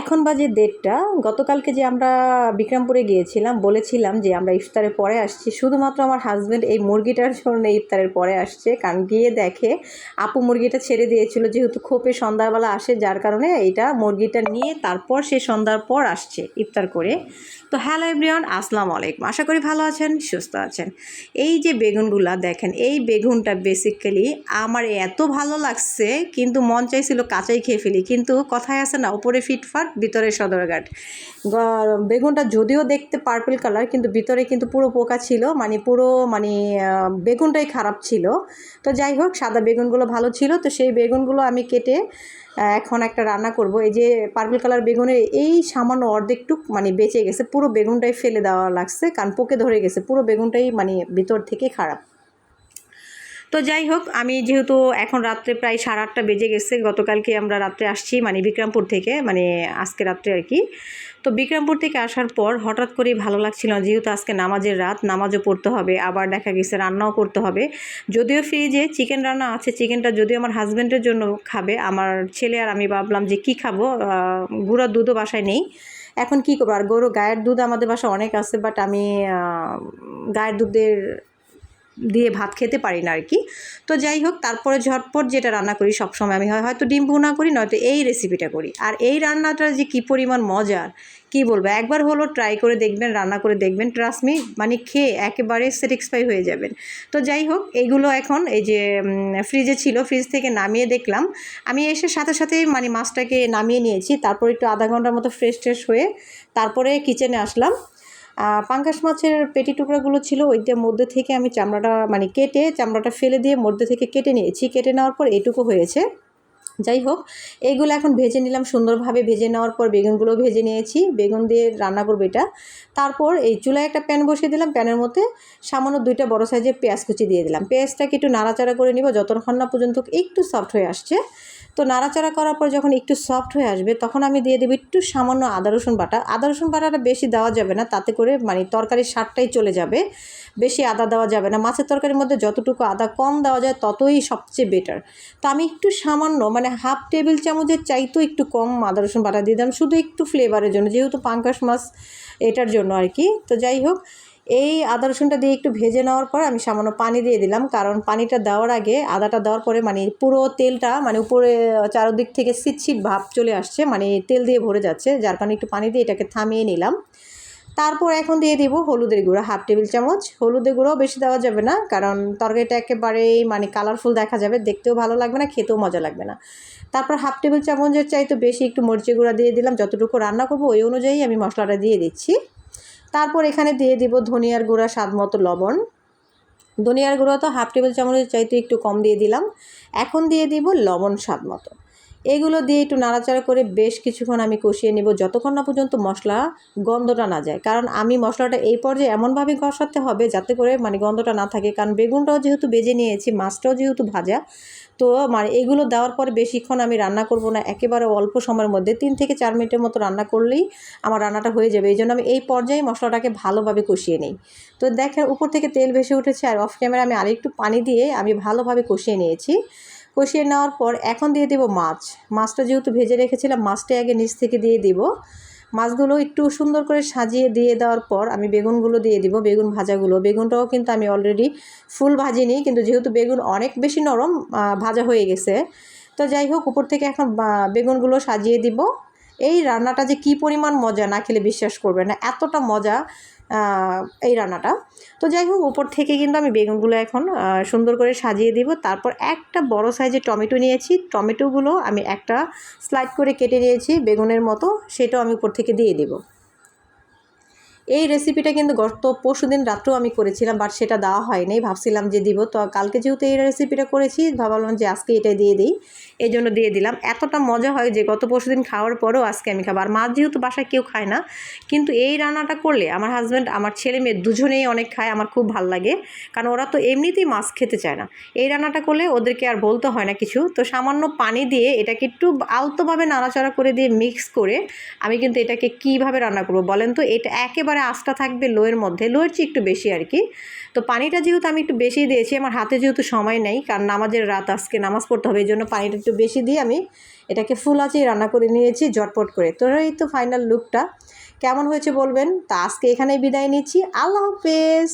এখন বাজে দেড়টা। গতকালকে যে আমরা বিক্রমপুরে গিয়েছিলাম, বলেছিলাম যে আমরা ইফতারের পরে আসছি। শুধুমাত্র আমার হাজব্যান্ড এই মুরগিটার জন্য ইফতারের পরে আসছে। কারণ গিয়ে দেখে আপু মুরগিটা ছেড়ে দিয়েছিল, যেহেতু খোপে সন্ধ্যাবেলা আসে, যার কারণে এইটা মুরগিটা নিয়ে তারপর সে সন্ধ্যার পর আসছে ইফতার করে। তো হ্যালো এভরিওয়ান আসসালামু আলাইকুম। আশা করি ভালো আছেন, সুস্থ আছেন। এই যে বেগুনগুলা দেখেন, এই বেগুনটা বেসিক্যালি আমার এত ভালো লাগছে, কিন্তু মন চাইছিল কাঁচাই খেয়ে ফেলি। কিন্তু কথায় আছে না, উপরে ফিটফাট। ভিতরে সদরঘাট বেগুনটা যদিও দেখতে পার্পল কালার কিন্তু ভিতরে কিন্তু পুরো পোকা ছিল। মানে পুরো মানে বেগুনটাই খারাপ ছিল। তো যাই হোক, সাদা বেগুনগুলো ভালো ছিল। তো সেই বেগুনগুলো আমি কেটে এখন একটা রান্না করব। এই যে পার্পল কালার বেগুনের এই সামান্য অর্ধেকটুক মানে বেঁচে গেছে। পুরো বেগুনটাই ফেলে দেওয়া লাগছে, কারণ পোকে ধরে গেছে। পুরো বেগুনটাই মানে ভিতর থেকে খারাপ। তো যাই হোক, আমি যেহেতু এখন রাত্রে প্রায় সাড়ে আটটা বেজে গেছে, গতকালকে আমরা রাত্রে আসছি মানে বিক্রমপুর থেকে মানে আজকে রাত্রে আর কি। তো বিক্রমপুর থেকে আসার পর হঠাৎ করেই ভালো লাগছিল যেহেতু আজকে নামাজের রাত, নামাজও পড়তে হবে, আবার দেখা গেছে রান্নাও করতে হবে। যদিও ফ্রিজে চিকেন রান্না আছে চিকেনটা যদিও আমার হাজব্যান্ডের জন্য খাবে, আমার ছেলে আর আমি ভাবলাম যে কি খাব গুঁড়ার দুধও বাসায় নেই। এখন কি করব? আর গরু গায়ের দুধ আমাদের বাসায় অনেক আছে বাট আমি গায়ের দুধের দিয়ে ভাত খেতে পারি না আর কি তো যাই হোক, তারপরে ঝটপট যেটা রান্না করি সবসময় আমি হয়, হয়তো ডিম ভুনা করি, নয়তো এই রেসিপিটা করি। আর এই রান্নাটা যে কী পরিমাণ মজার, কি বলব? একবার হলো ট্রাই করে দেখবেন, রান্না করে দেখবেন ট্রাস্টমি মানে খেয়ে একেবারে স্যাটিসফাই হয়ে যাবেন। তো যাই হোক এইগুলো এখন এই যে ফ্রিজে ছিল ফ্রিজ থেকে নামিয়ে দেখলাম। আমি এসে সাথে সাথে মানে মাছটাকে নামিয়ে নিয়েছি, তারপর একটু আধা ঘণ্টার মতো ফ্রেশ ট্রেশ হয়ে তারপরে কিচেনে আসলাম। আহ, পাঙ্গাস মাছের পেটি টুকরাগুলো ছিল ওইটার মধ্যে থেকে আমি চামড়াটা মানে কেটে চামড়াটা ফেলে দিয়ে মধ্যে থেকে কেটে নিয়েছি। কেটে নেওয়ার পর এটুকু হয়েছে। যাই হোক এইগুলো এখন ভেজে নিলাম সুন্দরভাবে। ভেজে নেওয়ার পর বেগুনগুলো ভেজে নিয়েছি। বেগুন দিয়ে রান্না করব এটা। তারপর এই চুলায় একটা প্যান বসিয়ে দিলাম। প্যানের মধ্যে সামান্য দুইটা বড় সাইজের পেঁয়াজ কুচি দিয়ে দিলাম। পেঁয়াজটাকে একটু নাড়াচাড়া করে নিব। যতক্ষণ না পর্যন্ত একটু সফট হয়ে আসছে। তো নাড়াচাড়া করার পর যখন একটু সফট হয়ে আসবে, তখন আমি দিয়ে দেবো একটু সামান্য আদা, রসুন বাটা। আদা, রসুন বাটাটা বেশি দেওয়া যাবে না। তাতে করে মানে তরকারির স্বাদটাই চলে যাবে। বেশি আদা দেওয়া যাবে না। মাছের তরকারির মধ্যে যতটুকু আদা কম দেওয়া যায়, ততই সবচেয়ে বেটার তো আমি একটু সামান্য মানে হাফ টেবিল চামচের চাইতেও একটু কম আদা রসুন বাটা দিয়ে দিলাম। শুধু একটু ফ্লেভারের জন্য, যেহেতু পাঙ্কাশ মাছ এটার জন্য আর কি। তো যাই হোক, এই আদা রসুনটা দিয়ে একটু ভেজে নেওয়ার পর আমি সামান্য পানি দিয়ে দিলাম, কারণ পানিটা দেওয়ার আগে আদাটা দেওয়ার পরে মানে পুরো তেলটা মানে উপরে চারদিক থেকে সিটছিট ভাব চলে আসছে মানে তেল দিয়ে ভরে যাচ্ছে, যার কারণে একটু পানি দিয়ে এটাকে থামিয়ে নিলাম। তারপর এখন দিয়ে দিব হলুদের গুঁড়ো, হাফ টেবিল চামচ। হলুদের গুঁড়োও বেশি দেওয়া যাবে না, কারণ তরকারিটা একেবারেই মানে কালারফুল দেখা যাবে, দেখতেও ভালো লাগবে না, খেতেও মজা লাগবে না। তারপর হাফ টেবিল চামচের চাইতে বেশি একটু মরিচের গুঁড়া দিয়ে দিলাম, যতটুকু রান্না করব ওই অনুযায়ী আমি মশলাটা দিয়ে দিচ্ছি। তারপর এখানে দিয়ে দিব ধনিয়ার গুঁড়া, স্বাদ মতো লবণ। ধনিয়ার গুঁড়ো তো হাফ টেবিল চামচের চাইতে একটু কম দিয়ে দিলাম। এখন দিয়ে দিব লবণ স্বাদ মতো। এগুলো দিয়ে একটু নাড়াচাড়া করে বেশ কিছুক্ষণ আমি কষিয়ে নেব যতক্ষণ না পর্যন্ত মশলা গন্ধটা না যায়। কারণ আমি মশলাটা এই পর্যায়ে এমনভাবে কষাতে হবে যাতে করে মানে গন্ধটা না থাকে। কারণ বেগুনটাও যেহেতু বেজে নিয়েছি, মাছটাও যেহেতু ভাজা, তো মানে এগুলো দেওয়ার পরে বেশিক্ষণ আমি রান্না করব না। একেবারে অল্প সময়ের মধ্যে, তিন থেকে চার মিনিটের মতো রান্না করলেই আমার রান্নাটা হয়ে যাবে। এই জন্য আমি এই পর্যায়ে মশলাটাকে ভালোভাবে কষিয়ে নিই। তো দেখেন, উপর থেকে তেল ভেসে উঠেছে আর অফ ক্যামেরা আমি আরেকটু পানি দিয়ে আমি ভালোভাবে কষিয়ে নিয়েছি। কষিয়ে নেওয়ার পর এখন দিয়ে দেব মাছ। মাছটা যেহেতু ভেজে রেখেছিলাম মাছটা আগে নিচ থেকে দিয়ে দিব। মাছগুলো একটু সুন্দর করে সাজিয়ে দিয়ে দেওয়ার পর আমি বেগুনগুলো দিয়ে দিব, বেগুন ভাজাগুলো। বেগুনটাও কিন্তু আমি অলরেডি ফুল ভাজিনি, কিন্তু যেহেতু বেগুন অনেক বেশি নরম ভাজা হয়ে গেছে। তো যাই হোক, উপর থেকে এখন বেগুনগুলো সাজিয়ে দিব। এই রান্নাটা যে কী পরিমাণ মজা, না খেলে বিশ্বাস করবে না, এতটা মজা। এই রান্নাটা। তো যাই হোক, উপর থেকে কিন্তু আমি বেগুনগুলো এখন সুন্দর করে সাজিয়ে দিব। তারপর একটা বড় সাইজের টমেটো নিয়েছি। টমেটোগুলো আমি একটা স্লাইড করে কেটে নিয়েছি বেগুনের মতো। সেটাও আমি উপর থেকে দিয়ে দিব। এই রেসিপিটা কিন্তু গত পরশু দিন রাত্রেও আমি করেছিলাম বাট সেটা দেওয়া হয়নি। ভাবছিলাম যে দিব। তো কালকে যেহেতু এই রেসিপিটা করেছি, ভাবলাম যে আজকে এটাই দিয়ে দিই। এই জন্য দিয়ে দিলাম। এতটা মজা হয় যে গত পরশু দিন খাওয়ার পরেও আজকে আমি খাব। আর মাছ যেহেতু বাসায় কেউ খায় না, কিন্তু এই রান্নাটা করলে আমার হাজব্যান্ড আমার ছেলে মেয়ে দুজনেই অনেক খায়, আমার খুব ভালো লাগে। কারণ ওরা তো এমনিতেই মাছ খেতে চায় না। এই রান্নাটা করলে ওদেরকে আর বলতে হয় না কিছু। তো সামান্য পানি দিয়ে এটাকে একটু আলতোভাবে নাড়াচাড়া করে দিয়ে মিক্স করে আমি কিন্তু এটাকে কীভাবে রান্না করব বলেন তো? এটা একেবারে একেবারে আঁচটা থাকবে লোয়ের মধ্যে, লোয়ের চেয়ে একটু বেশি আর কি। তো পানিটা যেহেতু আমি একটু বেশি দিয়েছি, আমার হাতে যেহেতু সময় নেই, কারণ নামাজের রাত, আজকে নামাজ পড়তে হবে, এই জন্য পানিটা একটু বেশি দিয়ে আমি এটাকে ফুল আঁচেই রান্না করে নিয়েছি জটপট করে। তো এই তো ফাইনাল লুকটা কেমন হয়েছে বলবেন? তা আজকে এখানেই বিদায় নিচ্ছি। আল্লাহ হাফেজ!